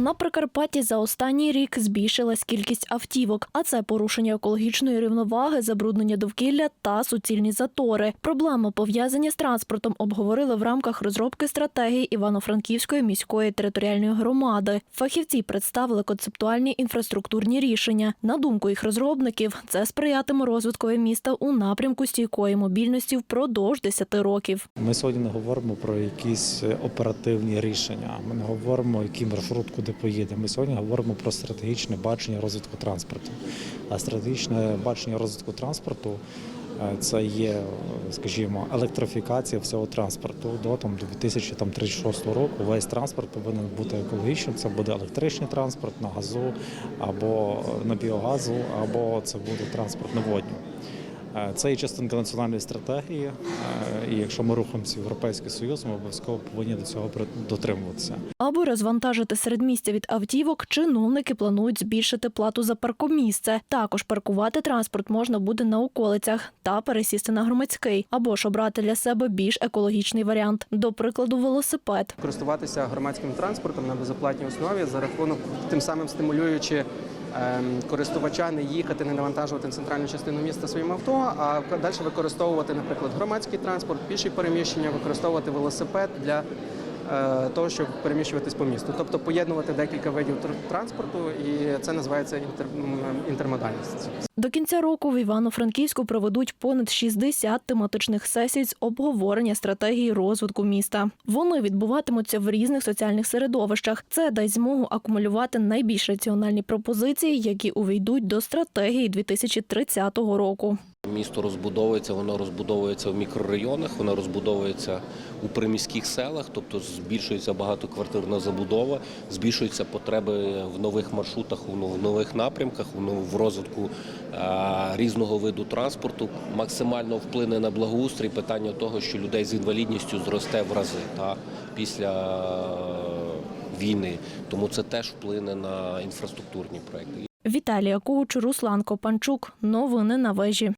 На Прикарпатті за останній рік збільшилась кількість автівок, а це порушення екологічної рівноваги, забруднення довкілля та суцільні затори. Проблеми пов'язані з транспортом обговорили в рамках розробки стратегії Івано-Франківської міської територіальної громади. Фахівці представили концептуальні інфраструктурні рішення. На думку їх розробників, це сприятиме розвиткові міста у напрямку стійкої мобільності впродовж 10 років. Ми сьогодні не говоримо про якісь оперативні рішення. Ми не говоримо, який маршрут куди поїде. Ми сьогодні говоримо про стратегічне бачення розвитку транспорту. А стратегічне бачення розвитку транспорту е, це є, е, скажімо, електрифікація всього транспорту. До там до 2036 року весь транспорт повинен бути екологічним. Це буде електричний транспорт на газу або на біогазу, або це буде транспорт на водню. Е, Це є частинка національної стратегії, е, і якщо ми рухаємося в Європейський Союз, ми обов'язково повинні до цього дотримуватися. Аби розвантажити середмістя від автівок, чиновники планують збільшити плату за паркомісце. Також паркувати транспорт можна буде на околицях та пересісти на громадський, або ж обрати для себе більш екологічний варіант, до прикладу, велосипед. користуватися громадським транспортом на безоплатній основі за рахунок тим самим стимулюючи користувача не їхати, не навантажувати центральну частину міста своїм авто, а далі використовувати, наприклад, громадський транспорт, піші переміщення, використовувати велосипед для того, щоб переміщуватись по місту, тобто поєднувати декілька видів тр- транспорту, і це називається інтер, інтермодальність. До кінця року в Івано-Франківську проведуть понад 60 тематичних сесій з обговорення стратегії розвитку міста. Вони відбуватимуться в різних соціальних середовищах. Це дасть змогу акумулювати найбільш раціональні пропозиції, які увійдуть до стратегії 2030 року. Місто розбудовується, воно розбудовується в мікрорайонах, воно розбудовується у приміських селах, тобто збільшується багатоквартирна забудова, збільшуються потреби в нових маршрутах, в нових напрямках, в розвитку різного виду транспорту. Максимально вплине на благоустрій питання того, що людей з інвалідністю зросте в рази та, після війни. Тому це теж вплине на інфраструктурні проекти. Віталія Куч, Руслан Копанчук. Новини на вежі.